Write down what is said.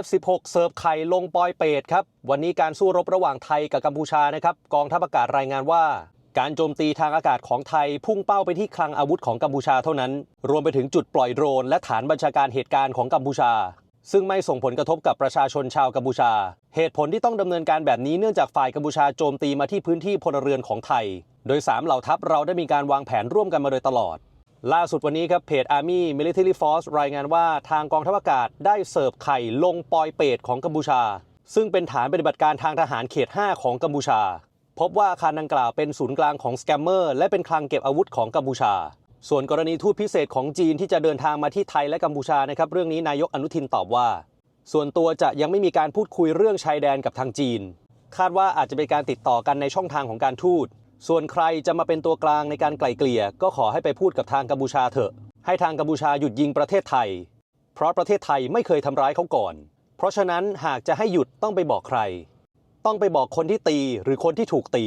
F16 เสิร์ฟไข่ลงปอยเปตครับ วันนี้การสู้รบระหว่างไทยกับกัมพูชานะครับ กองทัพอากาศรายงานว่า การโจมตีทางอากาศของไทยพุ่งเป้าไปที่คลังอาวุธของกัมพูชาเท่านั้น รวมไปถึงจุดปล่อยโดรนและฐานบัญชาการเหตุการณ์ของกัมพูชา ซึ่งไม่ส่งผลกระทบกับประชาชนชาวกัมพูชา เหตุผลที่ต้องดำเนินการแบบนี้เนื่องจากฝ่ายกัมพูชาโจมตีมาที่พื้นที่พลเรือนของไทย โดยสามเหล่าทัพเราได้มีการวางแผนร่วมกันมาโดยตลอด ล่าสุดวันนี้ครับเพจ Army Military Force รายงานว่าทางกองทัพอากาศได้เสิร์ฟไข่ลงปอยเปตของกัมพูชา ซึ่งเป็นฐานปฏิบัติการทางทหารเขต 5 ของกัมพูชา พบว่าอาคารดังกล่าวเป็นศูนย์กลางของสแกมเมอร์และเป็นคลังเก็บอาวุธของกัมพูชา ส่วนกรณีทูตพิเศษของจีนที่จะเดินทางมาที่ไทยและกัมพูชานะครับเรื่องนี้นายกอนุทินตอบว่า ส่วนตัวจะยังไม่มีการพูดคุยเรื่องชายแดนกับทางจีน คาดว่าอาจจะเป็นการติดต่อกันในช่องทางของการทูต ส่วนใครจะมาเป็นตัวกลางในการไกล่เกลี่ย ก็ขอให้ไปพูดกับทางกัมพูชาเถอะ ให้ทางกัมพูชาหยุดยิงประเทศไทย เพราะประเทศไทยไม่เคยทำร้ายเขาก่อน เพราะฉะนั้นหากจะให้หยุดต้องไปบอกใคร ต้องไปบอกคนที่ตีหรือคนที่ถูกตี